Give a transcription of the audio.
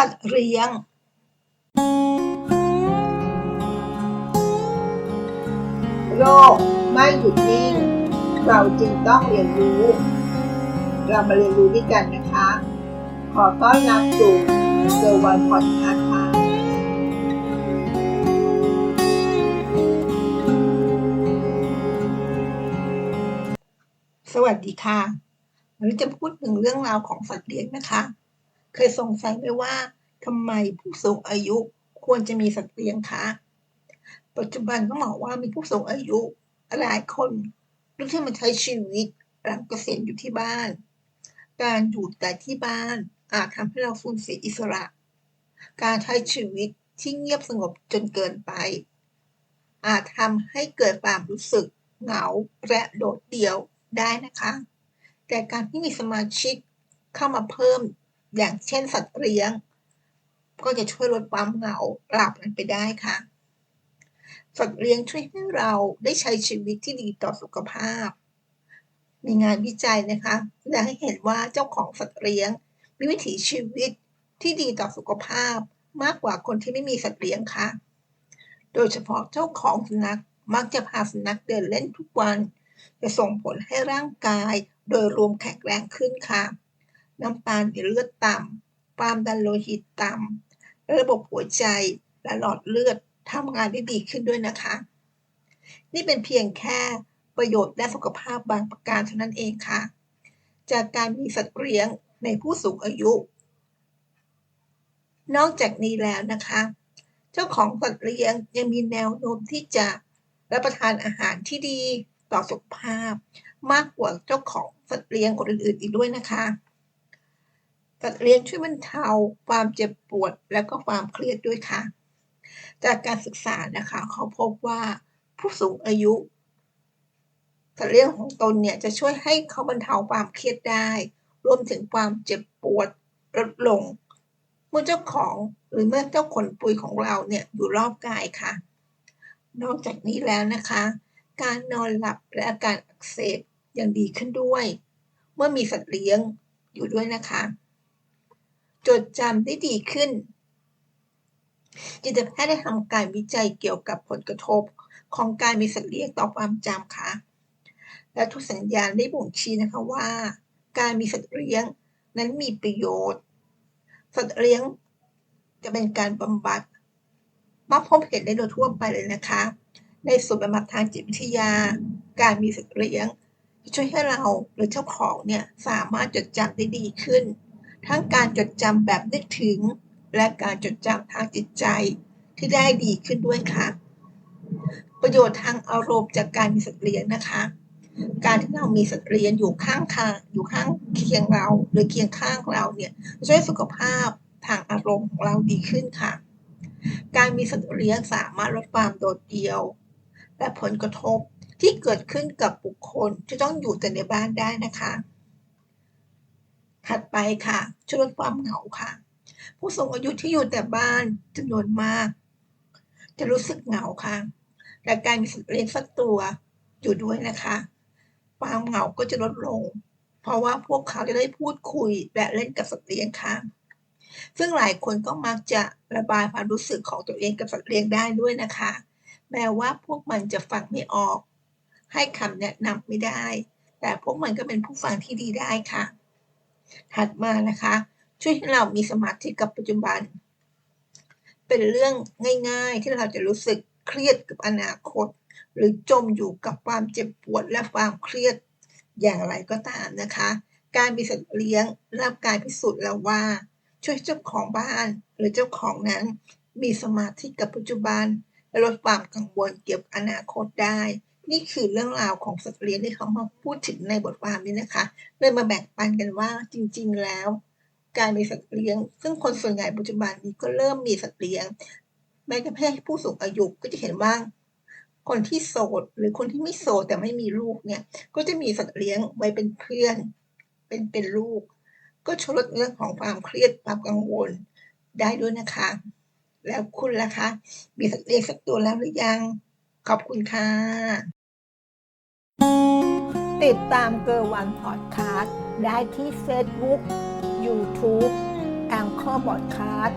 สัตว์เลี้ยงโลกไม่หยุดนิ่ง เราจึงต้องเรียนรู้ เรามาเรียนรู้ด้วยกันนะคะ ขอต้อนรับสู่เซอร์วันพอดคาส์ค่ะสวัสดีค่ะวันนี้จะพูดถึงเรื่องราวของสัตว์เลี้ยงนะคะ เคยสงสัยไหมว่าทำไมผู้สูงอายุควรจะมีสัตว์เลี้ยงคะ ปัจจุบันต้องบอกว่ามีผู้สูงอายุหลายคนเลือกที่มาใช้ชีวิตหลังเกษียณอยู่ที่บ้าน การอยู่แต่ที่บ้านอาจทำให้เราสูญเสียอิสระ การใช้ชีวิตที่เงียบสงบจนเกินไป อาจทำให้เกิดความรู้สึกเหงาและโดดเดี่ยวได้นะคะ แต่การที่มีสมาชิกเข้ามาเพิ่ม อย่างเช่นสัตว์เลี้ยง ก็จะช่วยลดความเหงาหลับนั้นไปได้ค่ะ สัตว์เลี้ยงช่วยให้เราได้ใช้ชีวิตที่ดีต่อสุขภาพ มีงานวิจัยนะคะแสดงให้เห็นว่าเจ้าของสัตว์เลี้ยง มีวิถีชีวิตที่ดีต่อสุขภาพมากกว่าคนที่ไม่มีสัตว์เลี้ยงค่ะ โดยเฉพาะเจ้าของสุนัขมักจะพาสุนัขเดินเล่นทุกวัน จะส่งผลให้ร่างกายโดยรวมแข็งแรงขึ้นค่ะ น้ำตาลในเลือดต่ำความดันโลหิตต่ำระบบหัวใจและหลอดเลือดทำงานได้ดีขึ้นด้วยนะคะ นี่เป็นเพียงแค่ประโยชน์และสุขภาพบางประการเท่านั้นเองค่ะ จากการมีสัตว์เลี้ยงในผู้สูงอายุ นอกจากนี้แล้วนะคะ เจ้าของสัตว์เลี้ยงยังมีแนวโน้มที่จะรับประทานอาหารที่ดีต่อสุขภาพ มากกว่าเจ้าของสัตว์เลี้ยงคนอื่นๆอีกด้วยนะคะ สัตว์เลี้ยงช่วยบรรเทาความเจ็บปวดและก็ความเครียดด้วยค่ะ จากการศึกษานะคะเขาพบว่าผู้สูงอายุสัตว์เลี้ยงของตนเนี่ยจะช่วยให้เขาบรรเทาความเครียดได้ รวมถึงความเจ็บปวดลดลง เมื่อเจ้าของหรือเมื่อเจ้าขนปุยของเราเนี่ยอยู่รอบกายค่ะ นอกจากนี้แล้วนะคะ การนอนหลับและอาการอักเสบยังดีขึ้นด้วย เมื่อมีสัตว์เลี้ยงอยู่ด้วยนะคะ จดจำได้ดีขึ้น จิตแพทย์ได้ทำการวิจัยเกี่ยวกับผลกระทบของการมีสัตว์เลี้ยงต่อความจำค่ะ และทุกสัญญาณได้บ่งชี้นะคะว่า การมีสัตว์เลี้ยงนั้นมีประโยชน์ สัตว์เลี้ยงจะเป็นการบำบัดมักพบเห็นได้โดยทั่วไปเลยนะคะ ในส่วนบำบัดทางจิตวิทยา การมีสัตว์เลี้ยงจะช่วยให้เราหรือเจ้าของเนี่ยสามารถจดจำได้ดีขึ้น ทั้งการจดจำแบบนึกถึง และการจดจำทางจิตใจที่ได้ดีขึ้นด้วยค่ะ ประโยชน์ทางอารมณ์จากการมีสัตว์เลี้ยงนะคะ การที่เรามีสัตว์เลี้ยงอยู่ข้างทางอยู่ข้างเคียงเราหรือเคียงข้างเราเนี่ยจะช่วยสุขภาพทางอารมณ์ของเราดีขึ้นค่ะ การมีสัตว์เลี้ยงสามารถลดความโดดเดี่ยว และผลกระทบที่เกิดขึ้นกับบุคคลที่ต้องอยู่แต่ในบ้านได้นะคะ ถัดไปค่ะช่วยลดความเหงาค่ะ ผู้สูงอายุที่อยู่แต่บ้านจำนวนมาก จะรู้สึกเหงาค่ะและการมีสัตว์เลี้ยงสักตัวอยู่ด้วยนะคะ ความเหงาก็จะลดลง เพราะว่าพวกเขาจะได้พูดคุยและเล่นกับสัตว์เลี้ยงค่ะ ซึ่งหลายคนก็มักจะระบายความรู้สึกของตัวเองกับสัตว์เลี้ยงได้ด้วยนะคะ แม้ว่าพวกมันจะฟังไม่ออก ให้คำแนะนำไม่ได้ แต่พวกมันก็เป็นผู้ฟังที่ดีได้ค่ะ ถัดมานะคะ ช่วยให้เรามีสมาธิกับปัจจุบัน เป็นเรื่องง่ายๆ ที่เราจะรู้สึกเครียดกับอนาคต หรือจมอยู่กับความเจ็บปวดและความเครียดอย่างไรก็ตามนะคะ การมีสัตว์เลี้ยงรับการพิสูจน์แล้วว่า ช่วยเจ้าของบ้านหรือเจ้าของนั้น มีสมาธิกับปัจจุบันและลดความกังวลเกี่ยวกับอนาคตได้ นี่คือเรื่องราวของสัตว์เลี้ยงที่เขามาพูดถึงในบทความนี้นะคะเลยมาแบ่งปันกันว่าจริง ๆ แล้ว การมีสัตว์เลี้ยง ซึ่งคนส่วนใหญ่ปัจจุบันนี้ก็เริ่มมีสัตว์เลี้ยงแม้กระทั่งผู้สูงอายุก็จะเห็นว่าคนที่โสดหรือคนที่ไม่โสดแต่ไม่มีลูกเนี่ย ก็จะมีสัตว์เลี้ยงไว้เป็นเพื่อน เป็นเป็นลูก ก็ช่วยลดเรื่องของความเครียดความกังวลได้ด้วยนะคะ แล้วคุณล่ะคะ มีสัตว์เลี้ยงสักตัวแล้วหรือยัง ขอบคุณค่ะ ติดตามเกอร์วันพอดคาสต์ได้ที่เฟซบุ๊กยูทูบแองเกอร์บอดคาส